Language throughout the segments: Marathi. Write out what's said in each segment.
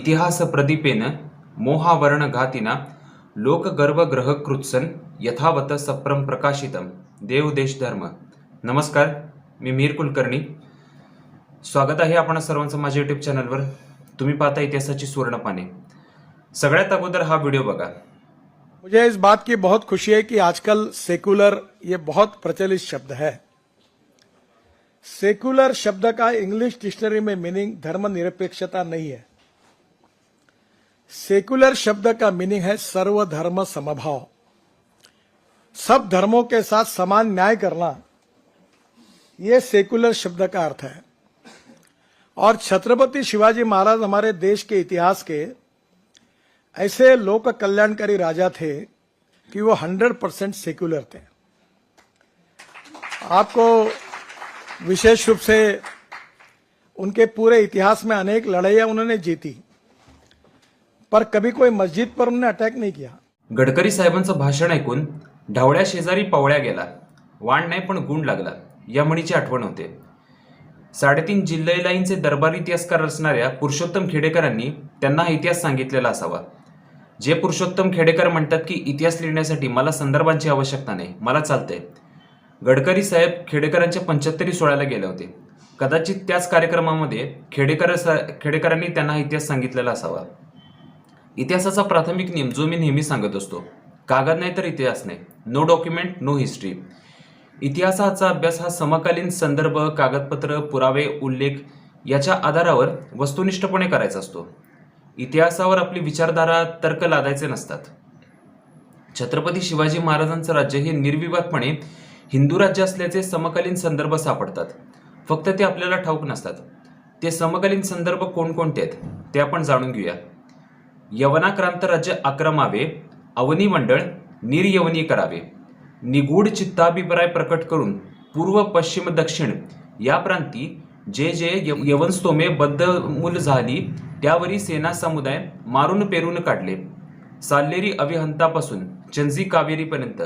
इतिहास प्रदीपेन मोहावर्ण घातिना लोक गर्व कृत्सन यथावत सप्रम प्रकाशितम देव देश धर्म नमस्कार मी मीर कुलकर्णी स्वागत आहे आपण सर्वांचं माझ्या यूट्यूब चॅनलवर तुम्ही पाहता इतिहासाची सुवर्णपाने सगळ्यात अगोदर हा व्हिडिओ बघा मुझे इस बात की बहुत खुशी है कि आजकल सेकुलर ये बहुत प्रचलित शब्द है सेकुलर शब्द का इंग्लिश डिक्शनरी में मीनिंग धर्मनिरपेक्षता नहीं है सेकुलर शब्द का मीनिंग है सर्वधर्म समभाव। सब धर्मों के साथ समान न्याय करना यह सेकुलर शब्द का अर्थ है। और छत्रपति शिवाजी महाराज हमारे देश के इतिहास के ऐसे लोक कल्याणकारी राजा थे कि वो हंड्रेड परसेंट सेक्युलर थे। आपको विशेष रूप से उनके पूरे इतिहास में अनेक लड़ाइयाँ उन्होंने जीती। पर कभी कोई मस्जिद पर उन्होंने अटैक नहीं किया। गडकरी साहेबांचं भाषण ऐकून ढवळ्या शेजारी पवळ्या गेला. वाण नाही पण गुण लागला. या म्हणीची आठवण होते. साडेतीन जिल्हे लाईनचे दरबार इतिहासकार असणाऱ्या पुरुषोत्तम खेडेकरांनी त्यांना हा इतिहास सांगितलेला असावा. जे पुरुषोत्तम खेडेकर म्हणतात की इतिहास लिहिण्यासाठी मला संदर्भांची आवश्यकता नाही मला चालतंय. गडकरी साहेब खेडेकरांच्या पंच्याहत्तरी सोहळ्याला गेले होते. कदाचित त्याच कार्यक्रमामध्ये खेडेकर खेडेकरांनी त्यांना इतिहास सांगितलेला असावा. इतिहासाचा प्राथमिक नियम जो मी नेहमी सांगत असतो कागद नाही तर इतिहास नाही. नो डॉक्युमेंट नो हिस्ट्री इतिहासाचा अभ्यास हा समकालीन संदर्भ कागदपत्र पुरावे उल्लेख याच्या आधारावर वस्तुनिष्ठपणे करायचा असतो. इतिहासावर आपली विचारधारा तर्क लादायचे नसतात. छत्रपती शिवाजी महाराजांचं राज्य हे निर्विवादपणे हिंदू राज्य असल्याचे समकालीन संदर्भ सापडतात. फक्त ते आपल्याला ठाऊक नसतात. ते समकालीन संदर्भ कोणकोणते आहेत ते आपण जाणून घेऊया. यवनाक्रांत राज्य आक्रमावे अवनी मंडळ निर्यवनी करावे निगूढ चित्ताभिप्राय प्रकट करून पूर्व पश्चिम दक्षिण या प्रांती जे जे यव- यवनस्तोमे बद्धमूल झाली त्यावरी सेना समुदाय मारून पेरून काढले साल्लेरी अविहंतापासून चंजी कावेरीपर्यंत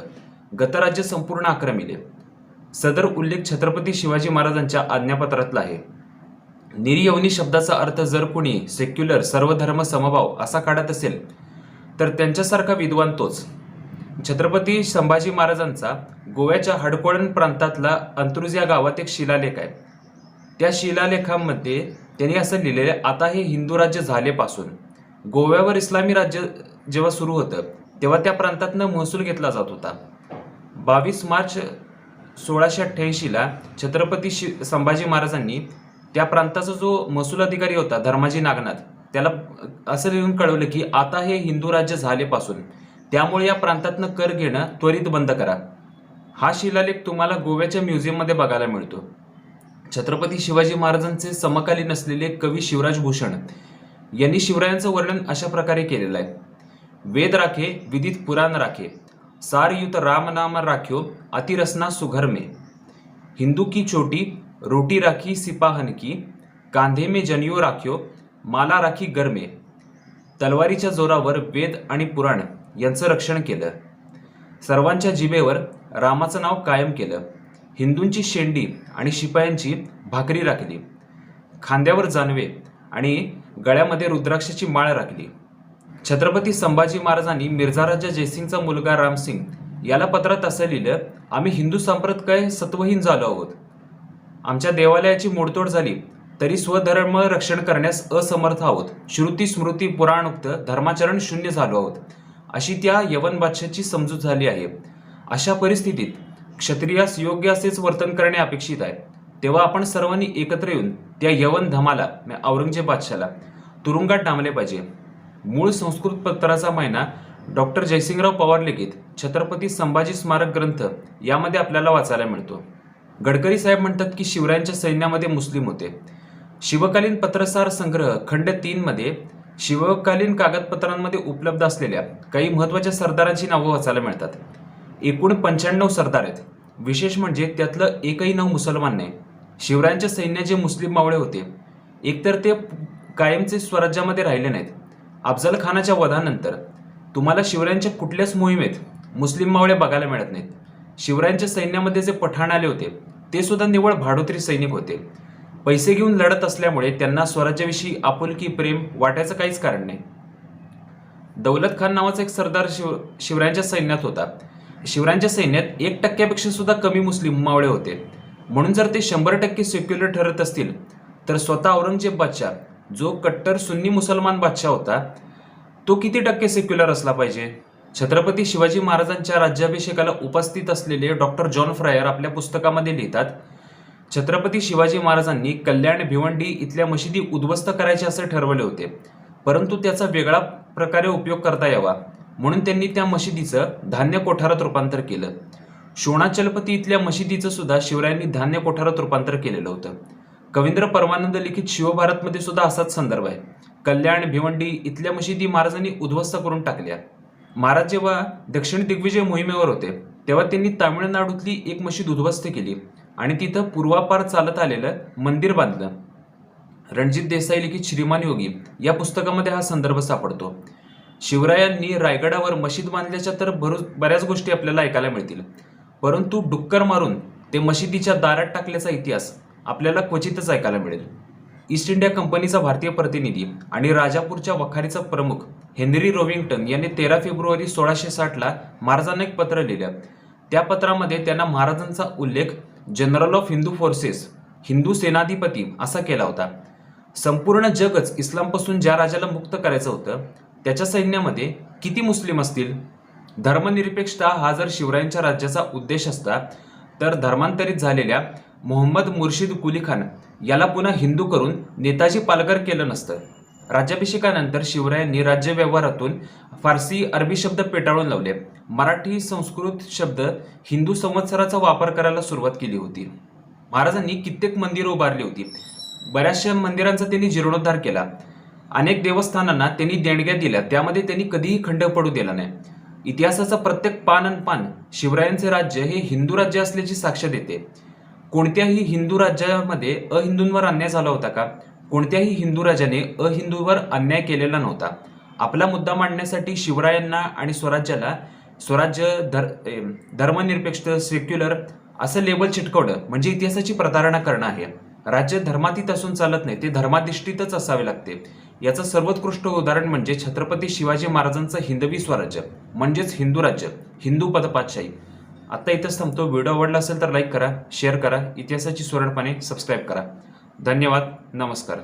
गतराज्य संपूर्ण आक्रमिले सदर उल्लेख छत्रपती शिवाजी महाराजांच्या आज्ञापत्रातला आहे निर्यवनी शब्दाचा अर्थ जर कुणी सेक्युलर सर्वधर्म समभाव असा काढत असेल तर त्यांच्यासारखा विद्वान तोच. छत्रपती संभाजी महाराजांचा गोव्याच्या हडकोळण प्रांतातला अंतरुज या गावात एक शिलालेख आहे. त्या शिलालेखामध्ये त्यांनी असं लिहिलेलं आहे आता हे हिंदू राज्य झालेपासून गोव्यावर इस्लामी राज्य जेव्हा सुरू होतं तेव्हा त्या प्रांतातनं महसूल घेतला जात होता. बावीस मार्च सोळाशे अठ्ठ्याऐंशीला छत्रपती शि संभाजी महाराजांनी त्या प्रांताचा जो महसूल अधिकारी होता धर्माजी नागनाथ त्याला असं लिहून कळवलं की आता हे हिंदू राज्य झालेपासून त्यामुळे या प्रांतातनं कर घेणं त्वरित बंद करा. हा शिलालेख तुम्हाला गोव्याच्या म्युझियममध्ये बघायला मिळतो. छत्रपती शिवाजी महाराजांचे समकालीन असलेले कवी शिवराज भूषण यांनी शिवरायांचं वर्णन अशा प्रकारे केलेलं आहे. वेद राखे विदित पुराण राखे सारयुत राम नाम राख्यो अतिरसना सुघर में हिंदू की चोटी रोटी राखी सिपाहन की कांधे में जनियो राख्यो माला राखी गरमे तलवारीच्या जोरावर वेद आणि पुराण यांचं रक्षण केलं. सर्वांच्या जिभेवर रामाचं नाव कायम केलं. हिंदूंची शेंडी आणि शिपायांची भाकरी राखली. खांद्यावर जानवे आणि गळ्यामध्ये रुद्राक्षाची माळ राखली. छत्रपती संभाजी महाराजांनी मिर्झा राजा जयसिंगचा मुलगा रामसिंग याला पत्रात असं लिहिलं आम्ही हिंदू संप्रदाय सत्वहीन झालो आहोत? आमच्या देवालयाची मोडतोड झाली तरी स्वधर्म रक्षण करण्यास असमर्थ आहोत. श्रुती स्मृती पुराणोक्त धर्माचरण शून्य झालो आहोत. अशी त्या यवन बादशाची समजूत झाली आहे. अशा परिस्थितीत क्षत्रियास योग्य असेच वर्तन करणे अपेक्षित आहे. तेव्हा आपण सर्वांनी एकत्र येऊन त्या यवन धमाला म्हणजे औरंगजेब बादशाला तुरुंगात डांबले पाहिजे. मूळ संस्कृत पत्राचा महिना डॉक्टर जयसिंगराव पवार लिखित छत्रपती संभाजी स्मारक ग्रंथ यामध्ये आपल्याला वाचायला मिळतो. गडकरी साहेब म्हणतात की शिवरायांच्या सैन्यामध्ये मुस्लिम होते. शिवकालीन पत्रसार संग्रह खंड तीनमध्ये शिवकालीन कागदपत्रांमध्ये उपलब्ध असलेल्या काही महत्त्वाच्या सरदारांची नावं वाचायला मिळतात. एकूण पंच्याण्णव सरदार आहेत. विशेष म्हणजे त्यातलं एकही नाव मुसलमान नाही. शिवरायांच्या सैन्य जे मुस्लिम मावळे होते एकतर ते कायमचे स्वराज्यामध्ये राहिले नाहीत. अफजल खानाच्या वधानंतर तुम्हाला शिवरायांच्या कुठल्याच मोहिमेत मुस्लिम मावळे बघायला मिळत नाहीत. शिवरायांच्या सैन्यामध्ये जे पठाण आले होते ते सुद्धा निवळ भाडोत्री सैनिक होते. पैसे घेऊन लढत असल्यामुळे त्यांना स्वराज्याविषयी आपुलकी प्रेम वाटायचं काहीच कारण नाही. दौलत खान नावाचा एक सरदार शिव शिवरायांच्या सैन्यात होता. शिवरायांच्या सैन्यात एक टक्क्यापेक्षा सुद्धा कमी मुस्लिम मावळे होते. म्हणून जर ते शंभर टक्के सेक्युलर ठरत असतील तर स्वतः औरंगजेब बादशाह जो कट्टर सुन्नी मुसलमान बादशाह होता तो किती टक्के सेक्युलर असला पाहिजे? छत्रपती शिवाजी महाराजांच्या राज्याभिषेकाला उपस्थित असलेले डॉक्टर जॉन फ्रायर आपल्या पुस्तकामध्ये लिहितात छत्रपती शिवाजी महाराजांनी कल्याण भिवंडी इथल्या मशिदी उद्ध्वस्त करायचे असे ठरवले होते परंतु त्याचा वेगळा प्रकारे उपयोग करता यावा. म्हणून त्यांनी त्या मशिदीचं धान्य कोठारात रूपांतर केलं. शोणाचलपती इथल्या मशिदीचं सुद्धा शिवरायांनी धान्य कोठारात रूपांतर केलेलं होतं. कवींद्र परमानंद लिखित शिवभारतमध्ये सुद्धा असाच संदर्भ आहे. कल्याण भिवंडी इथल्या मशिदी महाराजांनी उद्ध्वस्त करून टाकल्या. महाराज जेव्हा दक्षिण दिग्विजय मोहिमेवर होते तेव्हा त्यांनी तामिळनाडूतली एक मशीद उद्ध्वस्त केली आणि तिथं पूर्वापार चालत आलेलं मंदिर बांधलं. रणजित देसाई लिखित श्रीमान योगी या पुस्तकामध्ये हा संदर्भ सापडतो. शिवरायांनी रायगडावर मशीद बांधल्याच्या तर भरू बऱ्याच गोष्टी आपल्याला ऐकायला मिळतील. परंतु डुक्कर मारून ते मशिदीच्या दारात टाकल्याचा इतिहास आपल्याला क्वचितच ऐकायला मिळेल. ईस्ट इंडिया कंपनीचा भारतीय प्रतिनिधी आणि राजापूरच्या वखारीचा प्रमुख हेनरी रोविंग्टन यांनी तेरा फेब्रुवारी सोळाशे साठला महाराजांना एक पत्र लिहिलं. त्या पत्रामध्ये त्यांना महाराजांचा उल्लेख general of Hindu forces Hindu सेनाधिपती असा केला होता. संपूर्ण जगच इस्लामपासून ज्या राजाला मुक्त करायचं होतं त्याच्या सैन्यामध्ये किती मुस्लिम असतील? धर्मनिरपेक्षता हा जर शिवरायांच्या राज्याचा उद्देश असता तर धर्मांतरित झालेल्या मोहम्मद मुर्शिद कुली खान याला पुन्हा हिंदू करून नेताजी पालकर केलं नसतं. राज्याभिषेकानंतर शिवरायांनी राज्य व्यवहारातून फारसी अरबी शब्द पेटाळून लावले. मराठी संस्कृत शब्द हिंदू संवत्सराचा वापर करायला सुरुवात केली होती. महाराजांनी कित्येक मंदिरं उभारली होती. बऱ्याचशा मंदिरांचा त्यांनी जीर्णोद्धार केला. अनेक देवस्थानांना त्यांनी देणग्या दिल्या. त्यामध्ये त्यांनी कधीही खंड पडू दिला नाही. इतिहासाचा प्रत्येक पान आणि पान शिवरायांचे राज्य हे हिंदू राज्य असल्याची साक्ष देते. कोणत्याही हिंदू राज्यामध्ये अहिंदूंवर अन्याय झाला होता का? कोणत्याही हिंदू राजाने अहिंदूवर अन्याय केलेला नव्हता. आपला मुद्दा मांडण्यासाठी शिवरायांना आणि स्वराज्याला स्वराज्य धर धर्मनिरपेक्ष सेक्युलर असं लेबल चिटकवणं म्हणजे इतिहासाची प्रतारणा करणं आहे. राज्य धर्मातीत असून चालत नाही ते धर्माधिष्ठितच असावे लागते. याचं सर्वोत्कृष्ट उदाहरण म्हणजे छत्रपती शिवाजी महाराजांचं हिंदवी स्वराज्य म्हणजेच हिंदू राज्य हिंदू पदपातशाही. आत्ता इथंच थांबतो. व्हिडिओ आवडला असेल तर लाईक करा शेअर करा इतिहासाची सुवर्णपाने सबस्क्राईब करा. धन्यवाद. नमस्कार.